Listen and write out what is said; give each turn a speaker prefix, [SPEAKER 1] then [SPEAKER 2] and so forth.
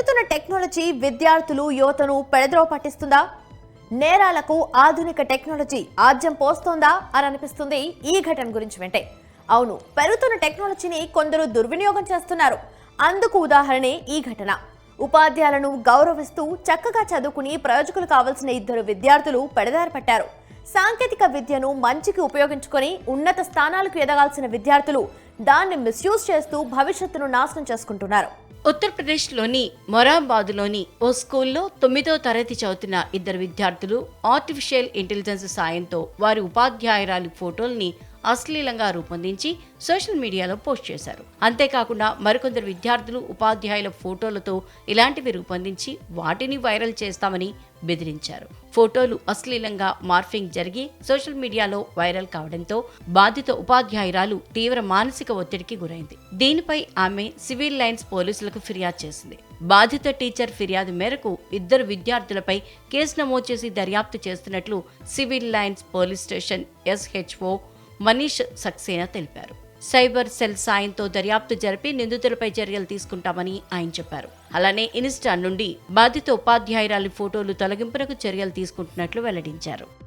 [SPEAKER 1] పెరుగుతున్న టెక్నాలజీ విద్యార్థులు యువతను పెడద్రవ పట్టిస్తుందా? నేరాలకు ఆధునిక టెక్నాలజీ ఆద్యం పోస్తోందా అని అనిపిస్తుంది ఈ ఘటన గురించి వెంటే. అవును పెరుగుతున్న టెక్నాలజీని కొందరు దుర్వినియోగం చేస్తున్నారు. అందుకు ఉదాహరణే ఈ ఘటన. ఉపాధ్యాయులను గౌరవిస్తూ చక్కగా చదువుకుని ప్రయోజకులు కావాల్సిన ఇద్దరు విద్యార్థులు పెడదారి పట్టారు సాంకేతిక విద్యను మంచికి ఉపయోగించుకొని ఉన్నత స్థానాలకు ఎదగాల్సిన విద్యార్థులు దాన్ని మిస్యూజ్ చేస్తూ భవిష్యత్తును నాశనం చేసుకుంటున్నారు.
[SPEAKER 2] ఉత్తరప్రదేశ్లోని మొరాబాద్లోని ఓ స్కూల్లో తొమ్మిదో తరగతి చదువుతున్న ఇద్దరు విద్యార్థులు ఆర్టిఫిషియల్ ఇంటెలిజెన్స్ సాయంతో వారి ఉపాధ్యాయురాలి ఫోటోల్ని అశ్లీలంగా రూపొందించి సోషల్ మీడియాలో పోస్ట్ చేశారు. అంతేకాకుండా మరికొందరు విద్యార్థులు ఉపాధ్యాయుల ఫోటోలతో ఇలాంటివి రూపొందించి వాటిని వైరల్ చేస్తామని బెదిరించారు. ఫోటోలు అశ్లీలంగా మార్ఫింగ్ జరిగి సోషల్ మీడియాలో వైరల్ కావడంతో బాధిత ఉపాధ్యాయురాలు తీవ్ర మానసిక ఒత్తిడికి గురైంది. దీనిపై ఆమె సివిల్ లైన్స్ పోలీసులకు ఫిర్యాదు చేసింది. బాధిత టీచర్ ఫిర్యాదు మేరకు ఇద్దరు విద్యార్థులపై కేసు నమోదు చేసి దర్యాప్తు చేస్తున్నట్లు civil lines police station SHO Manish Saxena తెలిపారు. సైబర్ సెల్ సాయంతో దర్యాప్తు జరిపి నిందితులపై చర్యలు తీసుకుంటామని ఆయన చెప్పారు. అలానే ఇన్స్టా నుండి బాధిత ఉపాధ్యాయురాలి ఫోటోలు తొలగింపునకు చర్యలు తీసుకుంటున్నట్లు వెల్లడించారు.